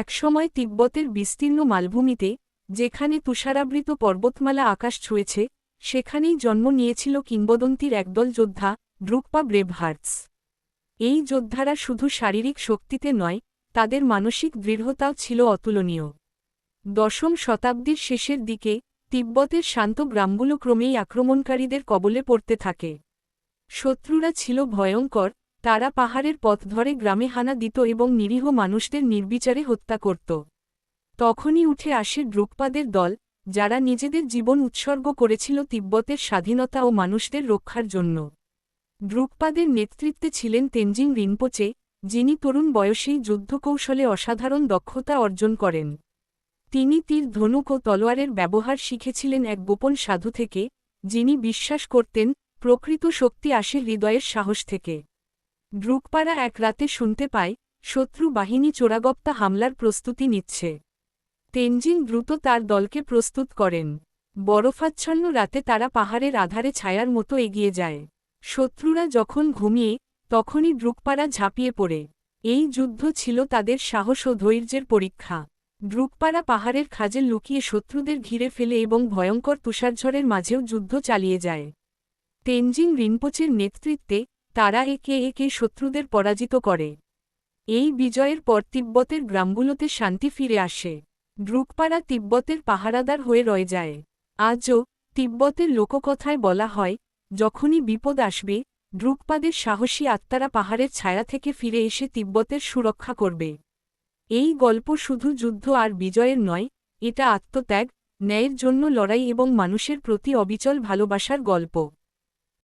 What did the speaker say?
একসময় তিব্বতের বিস্তীর্ণ মালভূমিতে, যেখানে তুষারাবৃত পর্বতমালা আকাশ ছুঁয়েছে, সেখানেই জন্ম নিয়েছিল কিংবদন্তির একদল যোদ্ধা ড্রুকপা ব্রেভহার্টস এই যোদ্ধারা শুধু শারীরিক শক্তিতে নয়, তাদের মানসিক দৃঢ়তাও ছিল অতুলনীয়। দশম শতাব্দীর শেষের দিকে, তিব্বতের শান্ত গ্রামগুলো ক্রমেই আক্রমণকারীদের কবলে পড়তে থাকে। শত্রুরা ছিল ভয়ঙ্কর তারা পাহাড়ের পথ ধরে গ্রামে হানা দিত এবং নিরীহ মানুষদের নির্বিচারে হত্যা করত। তখনই উঠে আসে ড্রুকপাদের দল, যারা নিজেদের জীবন উৎসর্গ করেছিল তিব্বতের স্বাধীনতা ও মানুষদের রক্ষার জন্য। ড্রুকপাদের নেতৃত্বে ছিলেন তেনজিং রিনপোচে, যিনি তরুণ বয়সেই যুদ্ধকৌশলে অসাধারণ দক্ষতা অর্জন করেন। তিনি তীর, ধনুক ও তলোয়ারের ব্যবহার শিখেছিলেন এক গোপন সাধু থেকে, যিনি বিশ্বাস করতেন, প্রকৃত শক্তি আসে হৃদয়ের সাহস থেকে। ড্রুকপাড়া এক রাতে শুনতে পায়, শত্রু বাহিনী চোরাগপ্তা হামলার প্রস্তুতি নিচ্ছে। তেনজিং দ্রুত তার দলকে প্রস্তুত করেন। বরফাচ্ছন্ন রাতে তারা পাহাড়ের আধারে ছায়ার মতো এগিয়ে যায়। শত্রুরা যখন ঘুমিয়ে, তখনই ড্রুকপাড়া ঝাঁপিয়ে পড়ে। এই যুদ্ধ ছিল তাদের সাহস ও ধৈর্যের পরীক্ষা। ড্রুকপাড়া পাহাড়ের খাজে লুকিয়ে শত্রুদের ঘিরে ফেলে এবং ভয়ঙ্কর তুষারঝড়ের মাঝেও যুদ্ধ চালিয়ে যায়। তেনজিং রিনপোচের নেতৃত্বে তারা একে একে শত্রুদের পরাজিত করে। এই বিজয়ের পর তিব্বতের গ্রামগুলোতে শান্তি ফিরে আসে। ড্রুকপাড়া তিব্বতের পাহারাদার হয়ে রয়ে যায়। আজও তিব্বতের লোককথায় বলা হয়, যখনই বিপদ আসবে ড্রুকপাদের সাহসী আত্মারা পাহাড়ের ছায়া থেকে ফিরে এসে তিব্বতের সুরক্ষা করবে। এই গল্প শুধু যুদ্ধ আর বিজয়ের নয়, এটা আত্মত্যাগ, ন্যায়ের জন্য লড়াই এবং মানুষের প্রতি অবিচল ভালোবাসার গল্প।